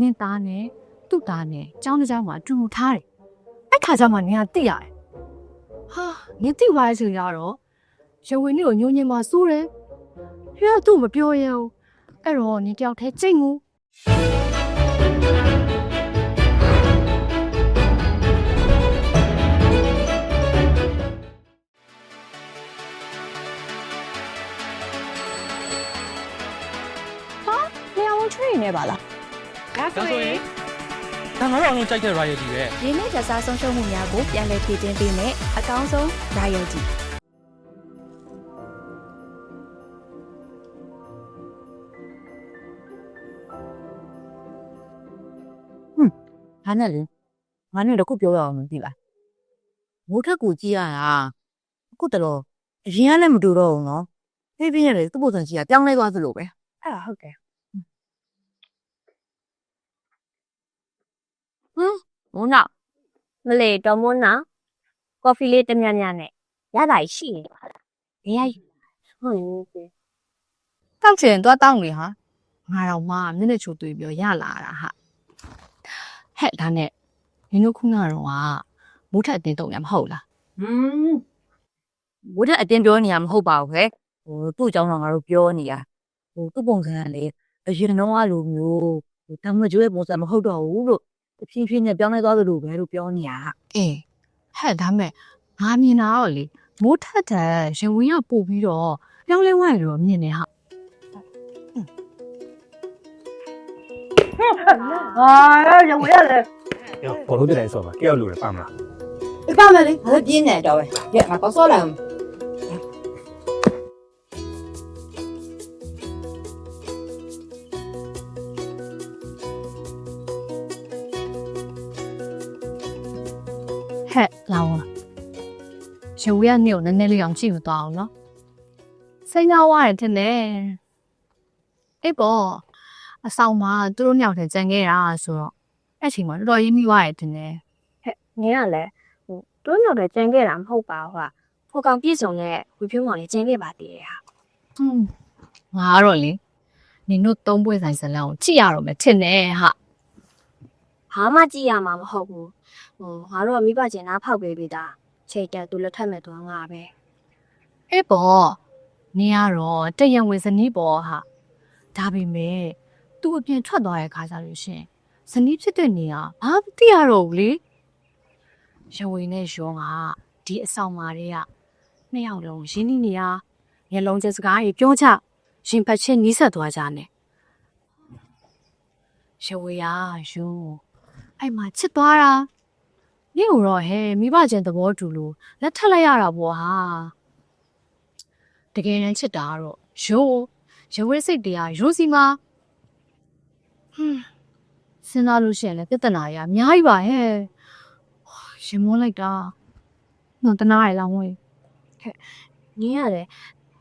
နင်းသားနဲ့သူ့သားနဲ့ចောင်းတစ်ကျောင်းမှာအတူတူထားတယ်အဲ့ခါကျမှနင်ကသိရတယ်ဟာနင်သိသွားရဲ့ဆိုရတော့ရဝင်းလေးကိုညှို့ညင်မှာစိုးတယ်ဖះသူ့မပြောရဘူးအဲ့တော့နင်တယောက်တည်းကြိတ်ငူ ဒါငါတို့အောင်လုံးကြိုက်တဲ့ royalty ပဲရင်းနှီးကြစားဆုံးရှုံးမှုများကိုပြန်လည်ဖြည့်တင်းပေးမယ်အကောင်းဆုံး royalty ဒါနဲ့လေငါနဲ့တော့ခုပြောရအောင်မသိလားမိုးထက်ကိုကြည့်ရတာအခုတလောအရင်ကလည်းမတူတော့ဘူးနော်ဖိဖိနဲ့လေသူ့ပုံစံကြီးကပြောင်းလဲသွားသလိုပဲအဲ့ဒါဟုတ်တ ယ်မိုးနောက်မလေတော်မွန်းနာကော်ဖီလေးတစ်မြတ်မြတ်နဲ့ရတာရှိနေပါလားဘယ်ရယူဟုတ်ရင်ပြီတောက်ချင်သွားတောင်းလေဟာငါတော့မှမျက်နှာချိုသွေးပြောရလာတာဟာဟဲ့ဒါနဲ့နင်တို့ခုနကတော့ကမိုးထက်အတင်းတုံရမဟုတ်လားဟွန်းမိုးထက်အတင်းပြောနေရမဟုတ်ပါဘူးခဲဟိုသူ့အကြောင်းတော့ငါတို့ပြောနေရဟိုသူ့ပုံစံကလေအရင်တော့ကလိုမျိုးဟိုတမကျွေးပုံစံမဟုတ်တော့ဘူးလို့ တဖြည်းဖြည်းနဲ့ပြောင်းလဲသွားသလိုပဲလို့ပြောနေတာအေးဟဲ့ဒါမဲ့ငါမြင်တာတော့လေမိုးထက်ထက်ရင်ဝင်ရပို့ပြီးတော့ပြောင်းလဲသွားတယ်လို့မြင်နေဟာဟာရဝရလေ။ဘောလုံးပြတယ်ဆိုပါတယောက်လူလည်းပါမလား။ပြပါမယ်လေ။ဘာလို့ပြင်းနေတော့ပဲ။ရမှာကောက်စောလိုက်အောင် ဟဲ့လာအောင်ရင်ဝင်ကနေကိုနည်းနည်းလေးအောင်ကြည့်မသွားအောင်နော်စိတ်နာဝရတယ်ထင်တယ်အေးပေါ့အဆောင်မှာသူတို့ညောင်တဲ့ကြံခဲ့တာဆိုတော့အဲ့ချိန်မှာတော်တော်ရင်းမိသွားရတယ်ထင်တယ်နင်းကလည်းဟိုတွန်းရောက်တယ်ကြံခဲ့တာမဟုတ်ပါဘူးဟာဖိုကောင်ပြည့်စုံတဲ့ဝီဖြိုးမောင်လေးကြံခဲ့ပါသေးတယ်ဟာဟွန်းငါကတော့လေနင်တို့သုံးပွဲဆိုင်ဇလန်ကိုကြည့်ရတော့မယ်ထင်တယ်ဟာဘာမှကြည့်ရမှာမဟုတ်ဘူး ဟိုငါတို့ကမိဘကျင်သားဖောက်ပေးပြီးသားချိန်တက်သူလက်ထက်မဲ့တော့ငါပဲအေးပေါ့နင်ကတော့တရံဝင်စနီးပေါ့ဟာဒါပေမဲ့သူအပြင်ထွက်သွားတဲ့ခါကျလို့ရှရင်စနီးဖြစ်တဲ့နေရာဘာမသိရတော့ဘူးလေရဝေနဲ့ရောကဒီအဆောင်မာတွေကနှစ်ယောက်လုံးရင်းနှီးနေရမျက်လုံးကျစကားကြီးပြောချရင်ဖတ်ချင်းနီးဆက်သွားကြတယ်ရဝေကယူအဲ့မှာချစ်သွားတာ နင့်ကိုတော့ဟဲ့မိဘချင်းသဘောတူလို့လက်ထပ်လိုက်ရတာပေါ့ဟာတကယ်တမ်းချစ်တာကတော့ရိုးရဝဲစိတ်တရားရိုးစီမှာဟွန်းစဉ်းစားလို့ရှိရင်လည်းပြဿနာကြီးအများကြီးပါဟဲ့ဟိုရင်မွန်းလိုက်တာနော်တနာရလားဝင်နင်းကလည်း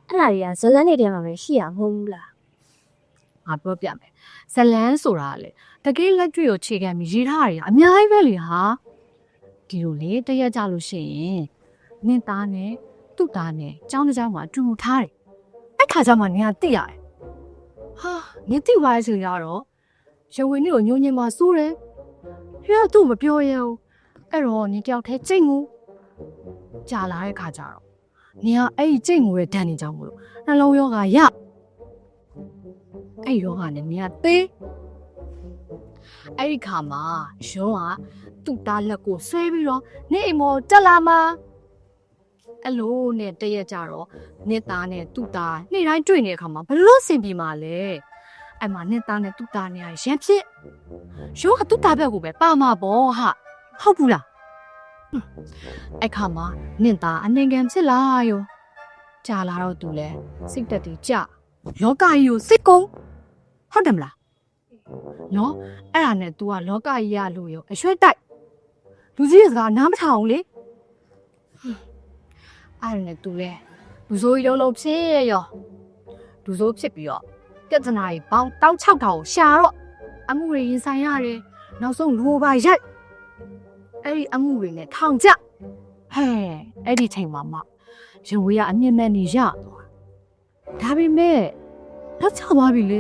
အဲ့ဒါတွေကဇလန်းနေတဲ့မှာပဲရှိရမဟုတ်ဘူးလားငါပြောပြမယ်ဇလန်းဆိုတာကလေတကယ်လက်တွေ့ကိုခြေခံပြီးရေးထားရတာအများကြီးပဲလေဟာ ဒီလိုလေတရက်ကြလို့ရှိရင်နင့်သားနဲ့သူ့သားနဲ့ចောင်းတစ်ကျောင်းမှာအတူတူထားတယ်အဲ့ခါကျမှနင်ကသိရတယ်ဟာနင်သိသွားရဲ့ဆိုရတော့ရဝင်းလေးကိုညှို့ညင်မှာစိုးတယ်ဖះသူ့မပြောရဘူးအဲ့တော့နင်တယောက်တည်းကြိတ်ငူကြာလာတဲ့ခါကျတော့နင်ကအဲ့ဒီကြိတ်ငူရဲ့ဓာတ်နေကြောင်းမလို့နှလုံးရောဂါရအဲ့ယောဂနဲ့မြတ်သေး အဲ့ဒီခါမှာယောကသူ့သားလက်ကိုဆွဲပြီးတော့နေအိမ်မော်တက်လာမှာအဲ့လိုနဲ့တရက်ကြတော့နေသားနဲ့သူ့သားနေ့တိုင်းတွေ့နေတဲ့အခါမှာဘလို့ဆင်ပြေမှာလဲအဲ့မှာနေသားနဲ့သူ့သားနဲ့ရန်ဖြစ်ယောကသူ့သားဘက်ကိုပဲပါမှာပေါ့ဟာဟုတ်ဘူးလားဟွန်းအဲ့ခါမှာနင့်သားအနေငံဖြစ်လာရောကြာလာတော့သူလဲစိတ်တက်တီကြယောဂကြီးကိုစိတ်ကုန်းဟုတ်တယ်မလား နော်အဲ့ဒါနဲ့ तू ကလောကကြီးရလို့ရောအရွှဲတိုက်လူကြီးရဲ့စကားနားမထောင်ဘူးလေဟွန်းအဲ့ဒါနဲ့ तू လဲလူဆိုးကြီးလုံးလုံးဖြစ်ရောလူဆိုးဖြစ်ပြီးတော့ပြဿနာကြီးပေါင်းတောက်6000ကိုရှာတော့အမှုတွေရင်ဆိုင်ရတယ်နောက်ဆုံးလူပါရိုက်အဲ့ဒီအမှုတွေနဲ့ထောင်ကြဟဲ့အဲ့ဒီချိန်မှာမှရင်ဝေးကအမြင့်မဲ့နေရသွားဒါပေမဲ့လက်ချသွားပြီလေ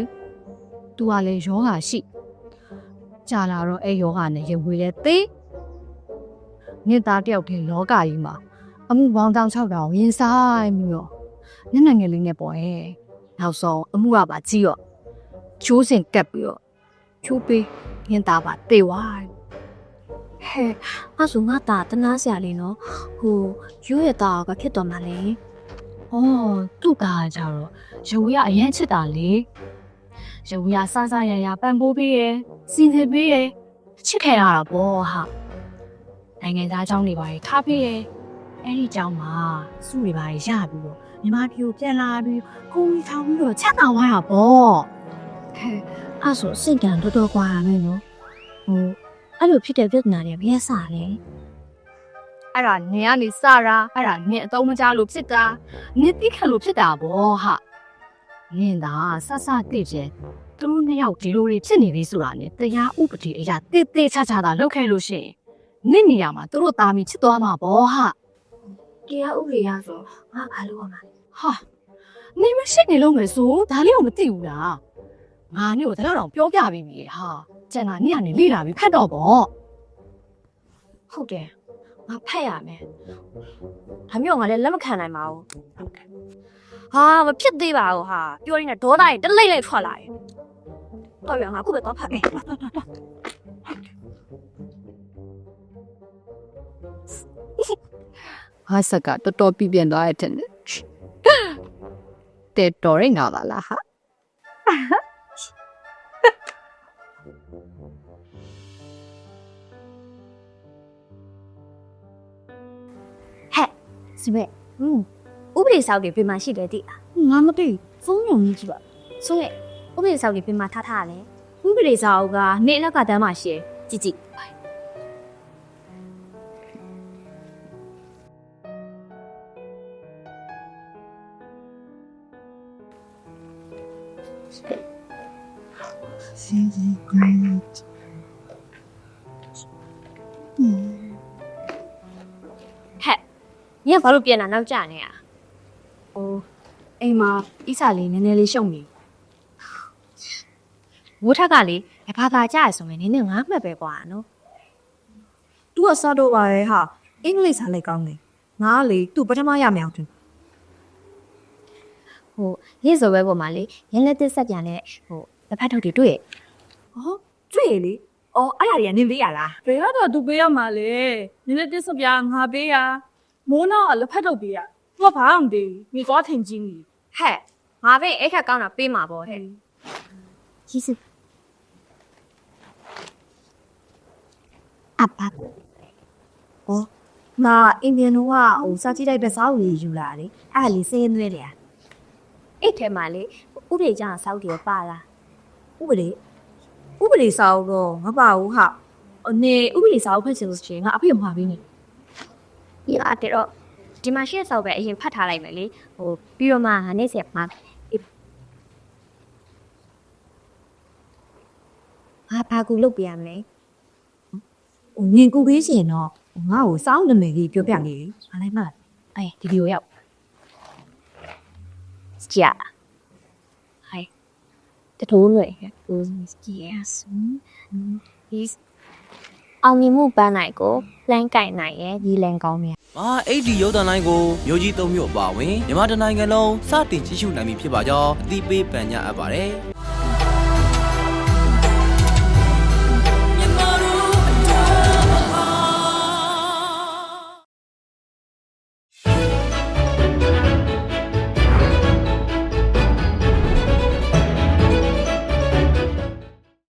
तू ကလည်းယောဂါရှိကြာလာတော့အဲ့ယောဂနဲ့ရင်ဝေးလဲသေးနင့်သားတယောက်တည်းလောကကြီးမှာအမှုပေါင်းတောင်း၆တောင်ရင်ဆိုင်ပြီးတော့ညနေငယ်လေးနဲ့ပေါ့ဟဲ့နောက်ဆုံးအမှုကပါကြီးရောချိုးစင်ကပ်ပြီးတော့ချိုးပေးနင့်သားပါတေဝိုင်းဟဲ့အဲ့ဆိုငါတာတနာစရာလေးနော်ဟိုရိုးရတာကဖြစ်သွားမှလဲ။အော်သူ့သားကကြတော့ရုပ်ရအရင်ချစ်တာလေ။ ရုပ်ရဆဆရရပန်ပိုးပေးရယ်စီစဉ်ပေးရယ်ချစ်ခဲ့ရတာပေါ့ဟာ။နိုင်ငံသားเจ้าနေပါလေထားပေးရယ်အဲ့ဒီเจ้าမှာစုတွေပါရရပြီးတော့မြမပြူပြန်လာပြီးကိုကြီးထောင်ပြီးတော့ချမ်းသာသွားတာပေါ့ ဟဲ့အဲ့ဆိုစိတ်ကံတော်တော်ကွာရမယ်နော်ဟိုအဲ့လိုဖြစ်တဲ့ပြဿနာတွေဘယ်စားလဲ ။အဲ့ဒါနင်ကနေစတာအဲ့ဒါနင်အတုံးမကြလို့ဖြစ်တာနင်တိခတ်လို့ဖြစ်တာပေါ့ဟာ။ နင်သာဆဆတိကျဲသူတို့နှစ်ယောက်ဒီလိုတွေဖြစ်နေပြီဆိုတာနဲ့တရားဥပဒေအရာတိတိချာချာသာလုပ်ခဲ့လို့ရှိရင်နင့်နေရာမှာသူတို့သားမီချစ်သွားမှာပေါ့ဟာတရားဥပဒေရဆိုငါဘာလို့ရမှာလဲဟာနေမရှိနေလို့မယ်ဆိုဒါလေးကိုမသိဘူးလားငါနေ့ကိုတလောက်တော့ပြောပြပြီးပြီဟာကျန်တာနေ့ကနေလေ့လာပြီးဖတ်တော့ပေါ့ဟုတ်တယ်ငါဖတ်ရမယ်ဒါမျိုးငါလည်းလက်မခံနိုင်ပါဘူး ဟာမဖြစ်သေးပါဘူးဟာပြောရင်းနဲ့ဒေါသရင်တလိမ့်လိုက်ထွက်လာတယ်တော့ရငါခုပဲတော့ဖတ်မယ်ဟာဆက်ကတော်တော်ပြပြင်းသွားတဲ့တဲ့တဲ့တော်ရင်ငါပါလားဟာစပက်อืม ဥပဒေဆောက်တွေပြင်မှာရှိတယ်တိလားငါမသိဖုန်းရုံကြီးကြည့်ပါဆိုရဲဥပဒေဆောက်တွေပြင်မှာထားထားရလဲဥပဒေဆောက်ကနေအလက်ကတမ်းမှာရှိတယ်ကြည့်ကြည့်ဟဲ့ညကဘာလို့ပြန်လာနောက်ကျနေရဟို အိမ်မှာအီးစာလေးနည်းနည်းလေးရှုံနေဝတ်ထက်ကလေဘာသာကြရဆိုရင်နင်းနဲ့ငါမှတ်ပဲကွာနော်သူကစားတော့ပါရဲ့ဟာအင်္ဂလိပ်စာလိုက်ကောင်းတယ်ငါကလေသူ့ပထမရမယ်အောင်တင်ဟိုရေးစော်ပဲပေါ်မှာလေရင်းလက်တစ်ဆက်ပြန်နဲ့ဟိုလက်ဖက်ထုတ်တွေတွေ့ရဟောတွေ့ရလေအော်အဲ့ဒါတွေကနင်ပေးရလားဘယ်ကတော့သူပေးရမှာလဲနည်းနည်းတစ်စပြားငါပေးရမိုးနောက်ကလက်ဖက်ထုတ်ပေးရသူကဘာမှမပေးဘူးမိသွားထင်ကြီးနေ ဟဲ့ငါပဲအဲ့ခက်ကောင်းတာပေးမှာပေါ့ဟဲ့ကြီးစအပတ်ငါအင်ဂျင်တို့ကဟိုစာကြည့်လိုက်တဲ့စာအုပ်ကြီးယူလာတယ်အဲ့ဒါလေးစင်းသွဲလေအဲ့ထဲမှာလေဥပဒေကြောင့်စောက်တယ်ပါလားဥပဒေဥပဒေစာအုပ်တော့မပါဘူးဟာအနေဥပဒေစာအုပ်ဖတ်ချင်လို့ရှိရင်ငါအဖေမှာပေးနေဒီအားတဲ့တော့ ဒီမှာရှေ့ဆောက်ပဲအရင်ဖတ်ထားလိုက်မယ်လေဟိုပြီးတော့မှငါနေ့ဆက်မှာဟာဘာကူလုပ်ပြရမလဲဟိုငင်ကူပေးရှင်တော့ငါ့ကိုစောင်းနာမည်ကြီးပြောပြနေငါလည်းမလားအေးဒီဗီဒီယိုရောက်ကြာဟိုင်တထိုးလွယ်ကိုစကီယာဆန်ဒီ အောင်မြင်မှုပန်းနိုင်ကိုလှမ်းကင်နိုင်ရဲ့ဒီလန်ကောင်းမြတ်မာအဲ့ဒီရုပ်သံလိုင်းကိုမျိုးကြီးသုံးမျိုးအပါအဝင်မြန်မာတိုင်းနိုင်ငံလုံးစတင်ကြည့်ရှုနိုင်ပြီဖြစ်ပါကြောင်းအသိပေးပန်ကြားအပ်ပါတယ်